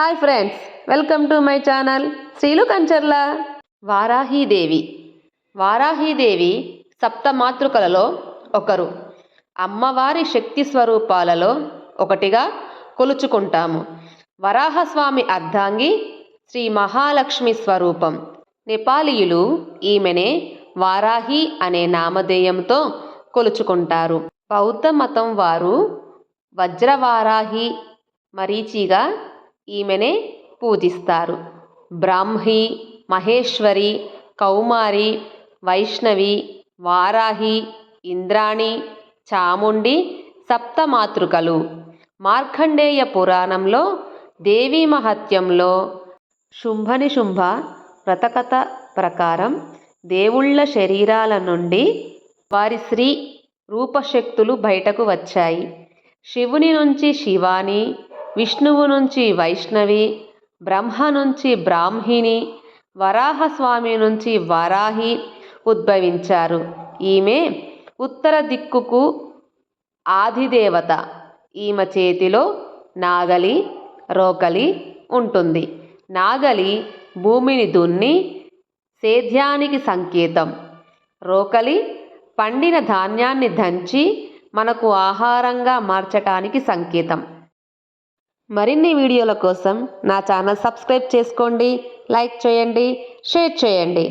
Hi friends welcome to my channel Srilu Kancharla. Varahidevi. Varahidevi సప్తమాతృకలలో ఒకరు. అమ్మవారి శక్తి స్వరూపాలలో ఒకటిగా కొలుచుకుంటాము. వరాహస్వామి అర్ధాంగి శ్రీ మహాలక్ష్మి స్వరూపం. నేపాలీయులు ఈమెనే వారాహి అనే నామధేయంతో కొలుచుకుంటారు. బౌద్ధ మతం వారు వజ్రవారాహి మరీచిగా ఈమెనే పూజిస్తారు. బ్రాహ్మి మహేశ్వరి కౌమారి వైష్ణవి వారాహి ఇంద్రాణి చాముండి సప్తమాతృకలు. మార్కండేయ పురాణంలో దేవీ మహత్యంలో శుంభని శుంభ వ్రతకథ ప్రకారం దేవుళ్ళ శరీరాల నుండి వారి స్త్రీ రూపశక్తులు బయటకు వచ్చాయి. శివుని నుంచి శివాని విష్ణువు నుంచి వైష్ణవి బ్రహ్మ నుంచి బ్రాహ్మిణి వరాహస్వామి నుంచి వరాహి ఉద్భవించారు. ఈమె ఉత్తర దిక్కుకు ఆదిదేవత. ఈమె చేతిలో నాగలి రోకలి ఉంటుంది. నాగలి భూమిని దున్ని సేద్యానికి సంకేతం. రోకలి పండిన ధాన్యాన్ని దంచి మనకు ఆహారంగా మార్చటానికి సంకేతం. మరిన్ని వీడియోల కోసం నా ఛానల్ సబ్స్క్రైబ్ చేసుకోండి లైక్ చేయండి షేర్ చేయండి.